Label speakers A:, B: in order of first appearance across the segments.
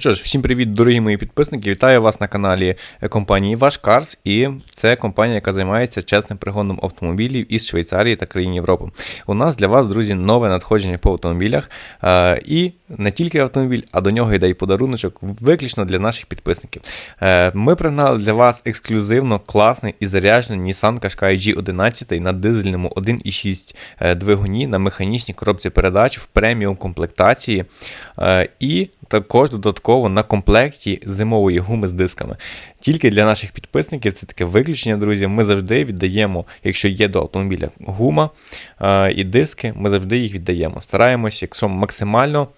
A: що ж, всім привіт, дорогі мої підписники. Вітаю вас на каналі компанії Ваш Cars. І це компанія, яка займається чесним пригоном автомобілів із Швейцарії та країн Європи. У нас для вас, друзі, нове надходження по автомобілях. Е, і не тільки автомобіль, а до нього йде і подаруночок, виключно для наших підписників. Е, ми пригнали для вас ексклюзивно класний і заряджений Nissan Qashqai G11 на дизельному 1,6 е, двигуні на механічній коробці передач в преміум комплектації. Е, і також додатково на комплекті зимової гуми з дисками. Тільки для наших підписників це таке виключення, друзі. Ми завжди віддаємо, якщо є до автомобіля гума е, і диски, ми завжди їх віддаємо. Стараємось, якщо максимально.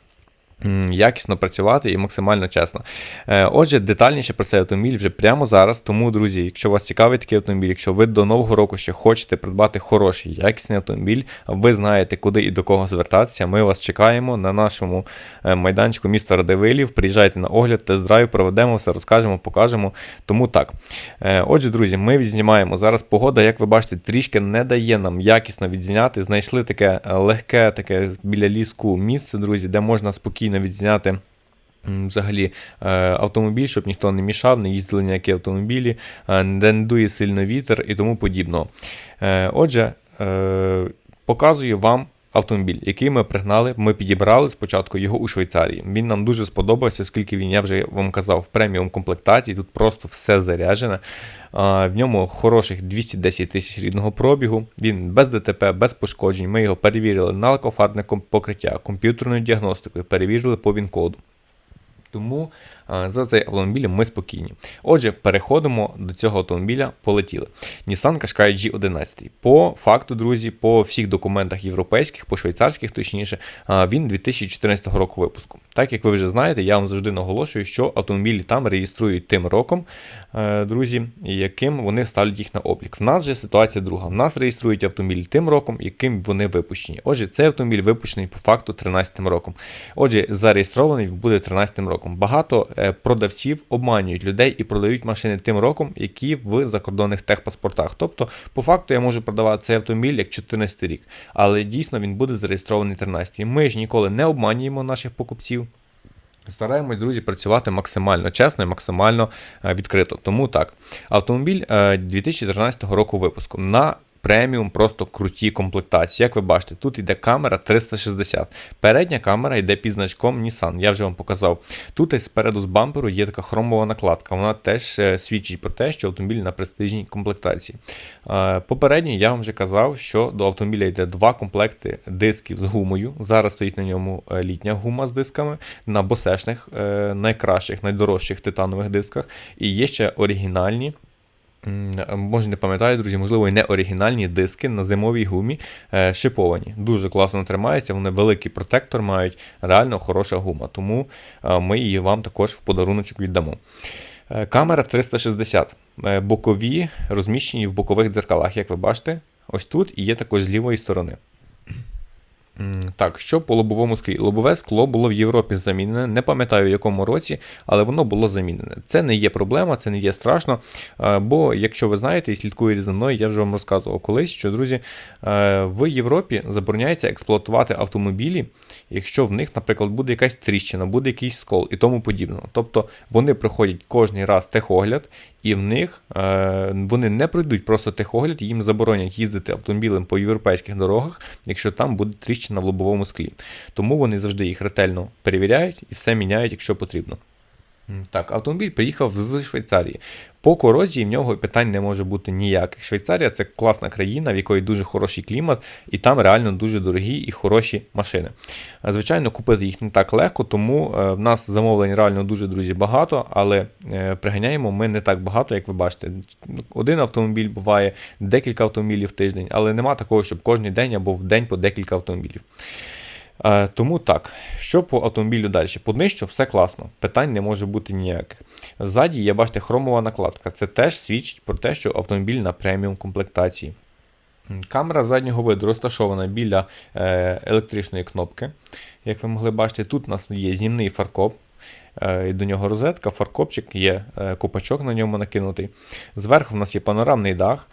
A: Якісно працювати і максимально чесно. Е, отже, детальніше про цей автомобіль вже прямо зараз. Тому, друзі, якщо вас цікавий такий автомобіль, якщо ви до нового року ще хочете придбати хороший, якісний автомобіль, ви знаєте, куди і до кого звертатися. Ми вас чекаємо на нашому е, майданчику міста Радивилів. Приїжджайте на огляд, тест-драйв, проведемо все, розкажемо, покажемо. Тому так. Е, отже, друзі, ми відзнімаємо зараз. Погода, як ви бачите, трішки не дає нам якісно відзняти. Знайшли таке легке, таке біля ліску місце, друзі, де можна спокійно спокійно відзняти. Взагалі е, автомобіль, щоб ніхто не мішав, не їздили ніякі автомобілі, е, не дує сильно вітер і тому подібного. Е, отже, показую вам автомобіль, який ми пригнали. Ми підібрали спочатку його у Швейцарії. Він нам дуже сподобався, оскільки він, я вже вам казав, в преміум комплектації. Тут просто все заряджене. В ньому хороших 210 тисяч рідного пробігу. Він без ДТП, без пошкоджень. Ми його перевірили на лакофарне покриття, комп'ютерною діагностикою, перевірили по ВІН-коду. Тому за цей автомобіль ми спокійні. Отже, переходимо до цього автомобіля, полетіли. Nissan Qashqai G11. По факту, друзі, по всіх документах європейських, по швейцарських, точніше, він 2014 року випуску. Так як ви вже знаєте, я вам завжди наголошую, що автомобілі там реєструють тим роком, е, друзі, яким вони ставлять їх на облік. В нас же ситуація друга. В нас реєструють автомобіль тим роком, яким вони випущені. Отже, цей автомобіль випущений по факту 13 роком. Отже, зареєстрований буде 13 роком. Багато продавців обманюють людей і продають машини тим роком, які в закордонних техпаспортах. Тобто, по факту, я можу продавати цей автомобіль як 14 рік, але дійсно він буде зареєстрований 13 Ми ж ніколи не обманюємо наших покупців. Стараємось, друзі, працювати максимально чесно і максимально е, відкрито. Тому так, автомобіль 2013 е, року випуску. На преміум, просто круті комплектації. Як ви бачите, тут йде камера 360. Передня камера йде під значком Nissan, я вже вам показав. Тут спереду з бамперу є така хромова накладка. Вона теж е, свідчить про те, що автомобіль на престижній комплектації. Е, попередньо я вам вже казав, що до автомобіля йде два комплекти дисків з гумою. Зараз стоїть на ньому е, літня гума з дисками на босешних, найкращих, найдорожчих титанових дисках. І є ще оригінальні. Може, не пам'ятаю, друзі, можливо, і не оригінальні диски на зимовій гумі е, шиповані. Дуже класно тримаються, вони великий протектор мають, реально хороша гума. Тому е, ми її вам також в подаруночок віддамо. Е, камера 360. Бокові розміщені в бокових дзеркалах, як ви бачите, ось тут і є також з лівої сторони. Так, що по лобовому склі? Лобове скло було в Європі замінене, не пам'ятаю в якому році, але воно було замінене. Це не є проблема, це не є страшно. Бо, якщо ви знаєте і слідкуєте за мною, я вже вам розказував колись, що, друзі, в Європі забороняється експлуатувати автомобілі, якщо в них, наприклад, буде якась тріщина, буде якийсь скол і тому подібне. Тобто вони проходять кожний раз техогляд, і в них вони не пройдуть просто техогляд, їм заборонять їздити автомобілем по європейських дорогах, якщо там буде тріщина тріщина в лобовому склі. Тому вони завжди їх ретельно перевіряють і все міняють, якщо потрібно. Так, автомобіль приїхав з Швейцарії. По корозії в нього питань не може бути ніяких. Швейцарія це класна країна, в якої дуже хороший клімат, і там реально дуже дорогі і хороші машини. Звичайно, купити їх не так легко, тому е, в нас замовлень реально дуже друзі багато, але е, приганяємо ми не так багато, як ви бачите. Один автомобіль буває, декілька автомобілів в тиждень, але нема такого, щоб кожен день або в день по декілька автомобілів. Е, тому так, що по автомобілю далі? По днищу все класно, питань не може бути ніяких. Ззаді є, бачите, хромова накладка. Це теж свідчить про те, що автомобіль на преміум комплектації. Камера заднього виду розташована біля е, електричної кнопки. Як ви могли бачити, тут у нас є знімний фаркоп. Е, до нього розетка, фаркопчик, є купачок на ньому накинутий. Зверху в нас є панорамний дах.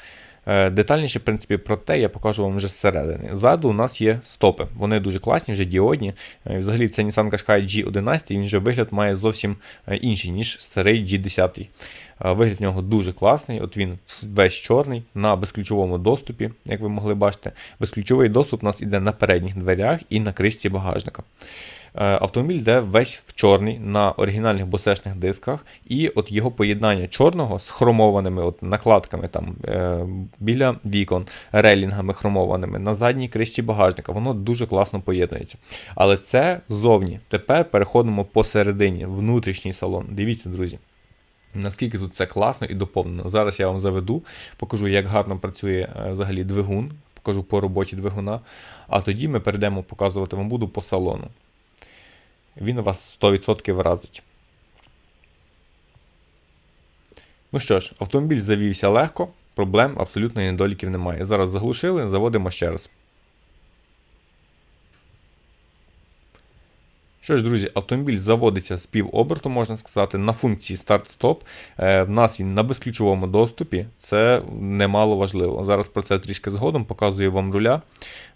A: Е, Детальніше, в принципі, про те я покажу вам вже зсередини. Ззаду у нас є стопи. Вони дуже класні, вже діодні. Е, Взагалі це Nissan Qashqai G11, він вже вигляд має зовсім е, інший, ніж старий G10. Е, Вигляд в нього дуже класний. От він весь чорний на безключовому доступі, як ви могли бачити. Безключовий доступ у нас іде на передніх дверях і на кришці багажника. Е, Автомобіль йде весь в чорний на оригінальних босешних дисках, і от його поєднання чорного з хромованими от накладками там е, біля вікон, релінгами хромованими на задній кришці багажника, воно дуже класно поєднується. Але це зовні. Тепер переходимо посередині, внутрішній салон. Дивіться, друзі. Наскільки тут це класно і доповнено. Зараз я вам заведу, покажу, як гарно працює е, взагалі двигун, покажу по роботі двигуна. А тоді ми перейдемо показувати вам буду по салону. Він вас 100% вразить. Ну що ж, автомобіль завівся легко, проблем абсолютно недоліків немає. Зараз заглушили, заводимо ще раз. Що ж, друзі, автомобіль заводиться з півоберту, можна сказати, на функції старт-стоп. Е, в нас він на безключовому доступі, це немало важливо. Зараз про це трішки згодом показую вам руля.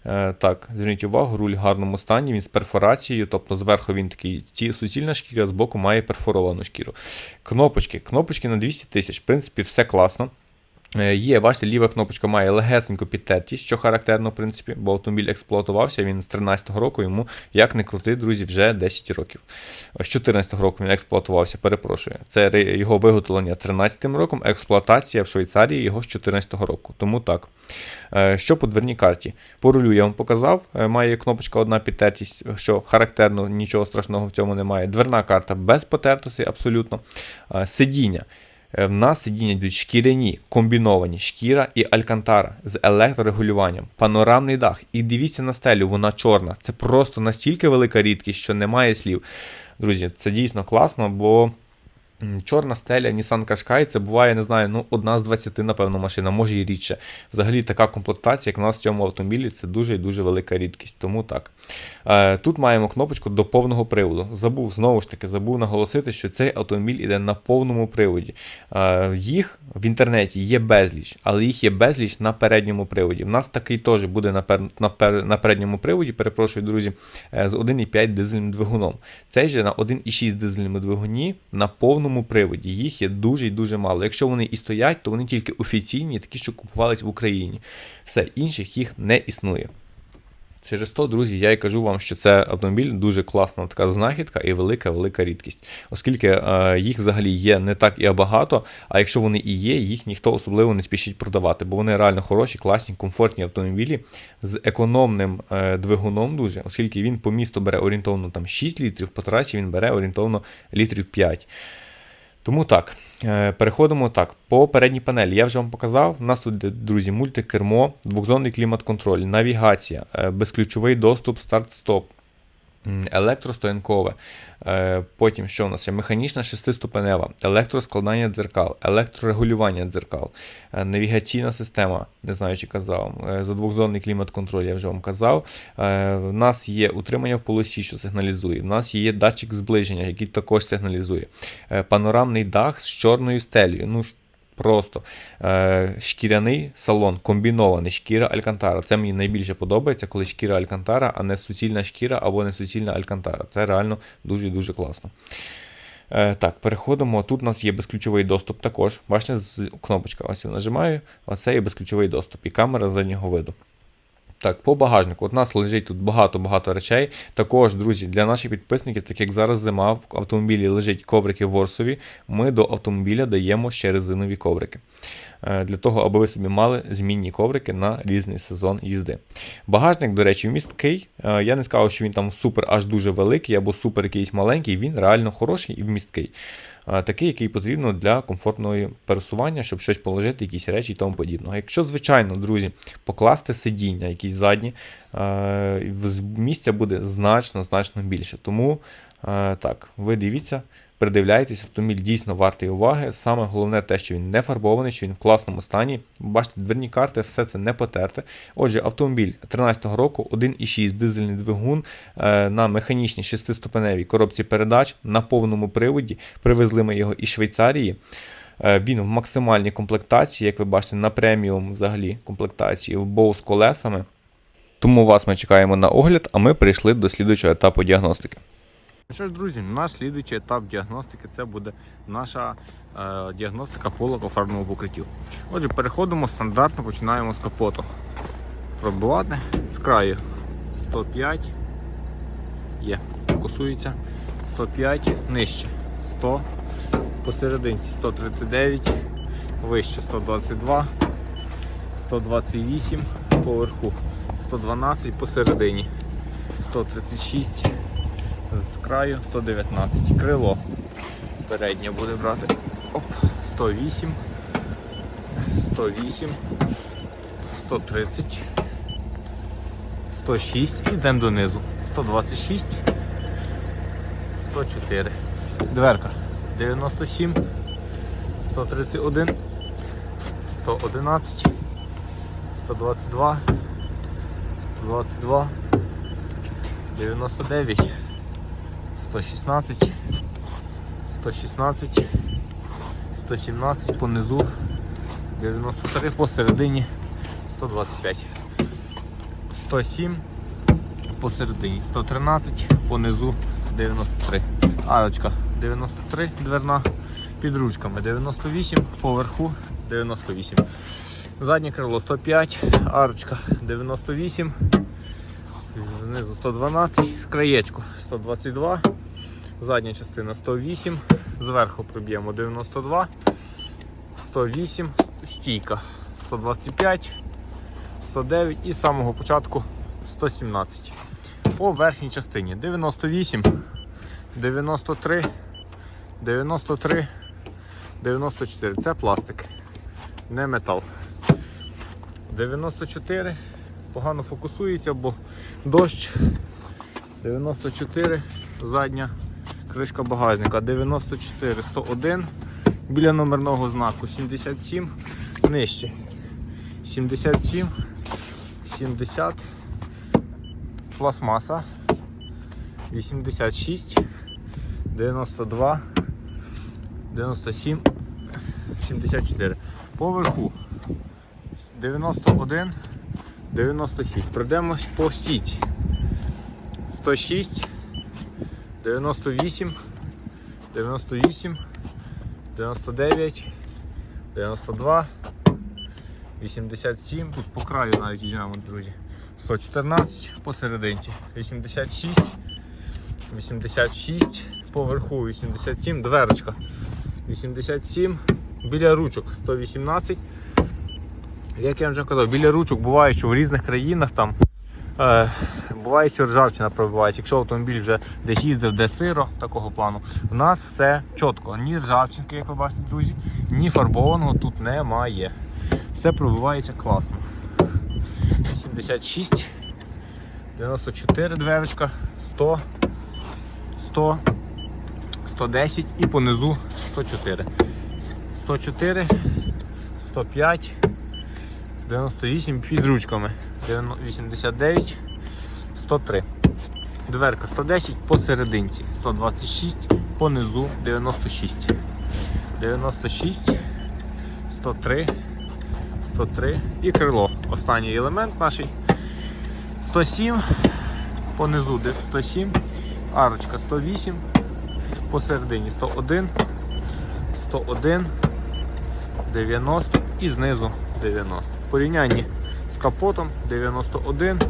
A: Е, так, зверніть увагу, руль в гарному стані, він з перфорацією, тобто зверху він такий ці- суцільна шкіра, з боку має перфоровану шкіру. Кнопочки. Кнопочки на 200 тисяч, в принципі, все класно. Е, Є, бачите, ліва кнопочка має легесеньку підтертість, що характерно, в принципі, бо автомобіль експлуатувався, він з 13-го року, йому, як не крути, друзі, вже 10 років. З 14-го року він експлуатувався, перепрошую. Це його виготовлення 13-м роком, експлуатація в Швейцарії його з 14-го року. Тому так. Е, Що по дверній карті? По рулю я вам показав, е, має кнопочка одна підтертість, що характерно, нічого страшного в цьому немає. Дверна карта без потертостей абсолютно. Сидіння. Е, В нас сидіння йдуть шкіряні, комбіновані, шкіра і алькантара з електрорегулюванням, панорамний дах. І дивіться на стелю, вона чорна. Це просто настільки велика рідкість, що немає слів. Друзі, це дійсно класно, бо чорна стеля Nissan Qashqai це буває, не знаю, ну одна з 20, напевно, машина, може і рідше. Взагалі така комплектація, як у нас в цьому автомобілі, це дуже і дуже велика рідкість. Тому так. Е, Тут маємо кнопочку до повного приводу. Забув знову ж таки, забув наголосити, що цей автомобіль іде на повному приводі. Е, Їх в інтернеті є безліч, але їх є безліч на передньому приводі. У нас такий теж буде на, пер, на, пер, на передньому приводі, перепрошую, друзі, е, з 1,5 дизельним двигуном. Цей же на 1,6 дизельному двигуні на повному приводі. Їх є дуже і дуже мало. Якщо вони і стоять, то вони тільки офіційні, такі, що купувались в Україні. Все, інших їх не існує. Через то, друзі, я і кажу вам, що це автомобіль дуже класна така знахідка і велика велика рідкість, оскільки е, їх взагалі є не так і багато. А якщо вони і є, їх ніхто особливо не спішить продавати, бо вони реально хороші, класні, комфортні автомобілі з економним е, двигуном, дуже, оскільки він по місту бере орієнтовно там 6 літрів, по трасі він бере орієнтовно літрів 5. Тому так, е, переходимо так. По передній панелі я вже вам показав. У нас тут, друзі, мультикермо, двохзонний клімат-контроль, навігація, е, безключовий доступ, старт-стоп, електростоянкове. Е, Потім що у нас є? Механічна шестиступенева, електроскладання дзеркал, електрорегулювання дзеркал, е, навігаційна система, не знаю, чи казав, е, за двохзонний клімат-контроль, я вже вам казав. Е, У нас є утримання в полосі, що сигналізує. У нас є датчик зближення, який також сигналізує. Е, Панорамний дах з чорною стелею. Ну, Просто е, шкіряний салон, комбінований шкіра Алькантара. Це мені найбільше подобається, коли шкіра Алькантара, а не суцільна шкіра або не суцільна Алькантара. Це реально дуже і дуже класно. Е, так, переходимо. Тут у нас є безключовий доступ також. Бачите, з кнопочка. Ось я нажимаю. Оце є безключовий доступ і камера заднього виду. Так, по багажнику. От у нас лежить тут багато-багато речей. Також, друзі, для наших підписників, так як зараз зима, в автомобілі лежать коврики ворсові, ми до автомобіля даємо ще резинові коврики. Е, Для того, аби ви собі мали змінні коврики на різний сезон їзди. Багажник, до речі, вмісткий. Е, Я не сказав, що він там супер аж дуже великий або супер якийсь маленький, він реально хороший і вмісткий. Е, Такий, який потрібно для комфортного пересування, щоб щось положити, якісь речі і тому подібного. Якщо, звичайно, друзі, покласти сидіння, якісь задні, е, місця буде значно значно більше. Тому е, так, ви дивіться, придивляйтесь, автомобіль дійсно вартий уваги. Саме головне те, що він не фарбований, що він в класному стані. Бачите, дверні карти, все це не потерте. Отже, автомобіль 13-го року, 1,6 дизельний двигун е, на механічній шестиступеневій коробці передач на повному приводі. Привезли ми його із Швейцарії. Е, Він в максимальній комплектації, як ви бачите, на преміум взагалі комплектації в боу з колесами. Тому вас ми чекаємо на огляд, а ми прийшли до слідуючого етапу діагностики. Що ж, друзі, наш слідуючий етап діагностики це буде наша е, діагностика полокофарбного покриттів. Отже, переходимо стандартно, починаємо з капоту. Пробивати. З краю. 105 є, фокусується 105 нижче. 100 посерединці. 139 вище. 122 128 поверху. 112 посередині. 136 з краю 119 крило переднє буде брати. Оп, 108 108 130 106 і йдемо донизу. 126 104 дверка. 97 131 111 122 122 99 116 116 117 понизу 93 посередині 125 107 посередині 113 понизу 93 арочка 93 дверна. Під ручками 98 поверху 98 заднє крило 105 арочка 98 знизу 112 з краєчку 122 задня частина 108 зверху проб'ємо 92 108 стійка 125 109 і з самого початку 117 по верхній частині 98 93 93 94 це пластик не метал. 94 погано фокусується, бо дощ. 94 задня кришка багажника 94 101 біля номерного знаку 77 нижче. 77 70 пластмаса 86 92 97 74 поверху 91 96 пройдемось по сіті. 106 98 98 99 92 87 тут по краю навіть йдемо, друзі. 114 посерединці. 86 86 поверху 87 дверочка. 87 біля ручок 118 як я вже казав, біля ручок буває, що в різних країнах там буває, що ржавчина пробивається. Якщо автомобіль вже десь їздив, де сиро такого плану, у нас все чітко. Ні ржавчинки, як ви бачите, друзі, ні фарбованого тут немає. Все пробивається класно. 76, 94 дверочка, 100, 100, 110 і понизу 104. 104, 105. 98 під ручками. 89, 103. Дверка 110 посерединці. 126 понизу 96. 96, 103, 103 і крило. Останній елемент наш. 107, понизу 107, арочка 108, посередині 101, 101, 90 і знизу 90. Порівнянні з капотом 91,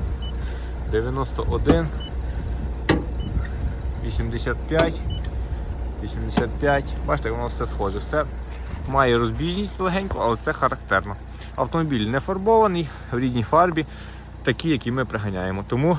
A: 91, 85, 85. Бачите, воно все схоже. Все має розбіжність легенько, але це характерно. Автомобіль не фарбований в рідній фарбі, такі, які ми приганяємо. Тому